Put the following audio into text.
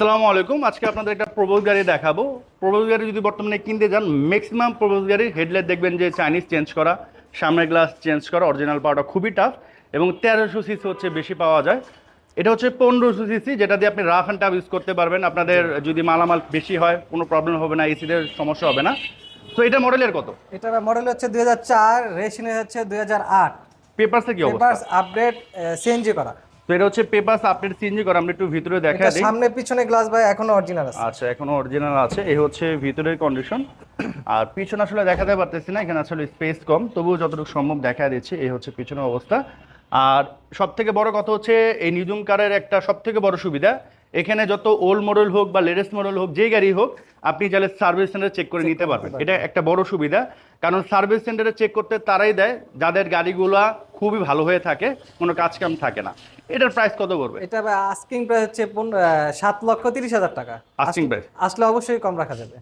আসসালামু আলাইকুম। আজকে আপনাদের একটা প্রবোজ গাড়ি দেখাবো। প্রবোজ গাড়ি যদি বর্তমানে কিনতে যান ম্যাক্সিমাম প্রবোজ গাড়ির হেডলাইট দেখবেন যে চাইনিজ চেঞ্জ করা সামনের গ্লাস চেঞ্জ করা অরিজিনাল পাওয়াটা খুবই টাফ এবং তেরোশো সিসি হচ্ছে বেশি পাওয়া যায়। এটা হচ্ছে পনেরোশো সিসি যেটা দিয়ে আপনি রাফ অ্যান্ড টাফ ইউজ করতে পারবেন। আপনাদের যদি মালামাল বেশি হয় কোনো প্রবলেম হবে না এসিদের সমস্যা হবে না। তো এটা মডেলের কত? এটার মডেল হচ্ছে দুই হাজার চার রেশিং হচ্ছে দুই হাজার আট। পেপারসে কি পেপার্স আপডেট সিএনজি করা। তো এটা হচ্ছে পেপারস আপডেট চেঞ্জ করা আমরা একটু ভিতরে দেখা দিই। সামনে পিছনে গ্লাস ভাই এখনও অরিজিনাল আছে। আচ্ছা এখনও অরিজিনাল আছে। এই হচ্ছে ভিতরের কন্ডিশন আর পিছনে আসলে দেখাতে পারতেছি না এখানে আসলে স্পেস কম। তবুও যতটুকু সম্ভব দেখা দিচ্ছি এই হচ্ছে পিছনের অবস্থা। আর সব থেকে বড় কথা হচ্ছে এই নিজুম কারের একটা সব থেকে বড় সুবিধা। এখানে যত ওল্ড মডেল হোক বা লেটেস্ট মডেল হোক যে গাড়ি হোক আপনি চাইলে সার্ভিস সেন্টারে চেক করে নিতে পারবেন। এটা একটা বড় সুবিধা। কারণ সার্ভিস সেন্টারে চেক করতে তারাই দেয়। যাদের গাড়িগুলা খুবই ভালো হয়ে থাকে কোনো কাজ কাম থাকে না। এটার প্রাইস কত পড়বে? এটা আস্কিং প্রাইস হচ্ছে সাত লক্ষ তিরিশ হাজার টাকা। আস্কিং প্রাইস আসলে অবশ্যই কম রাখা যাবে।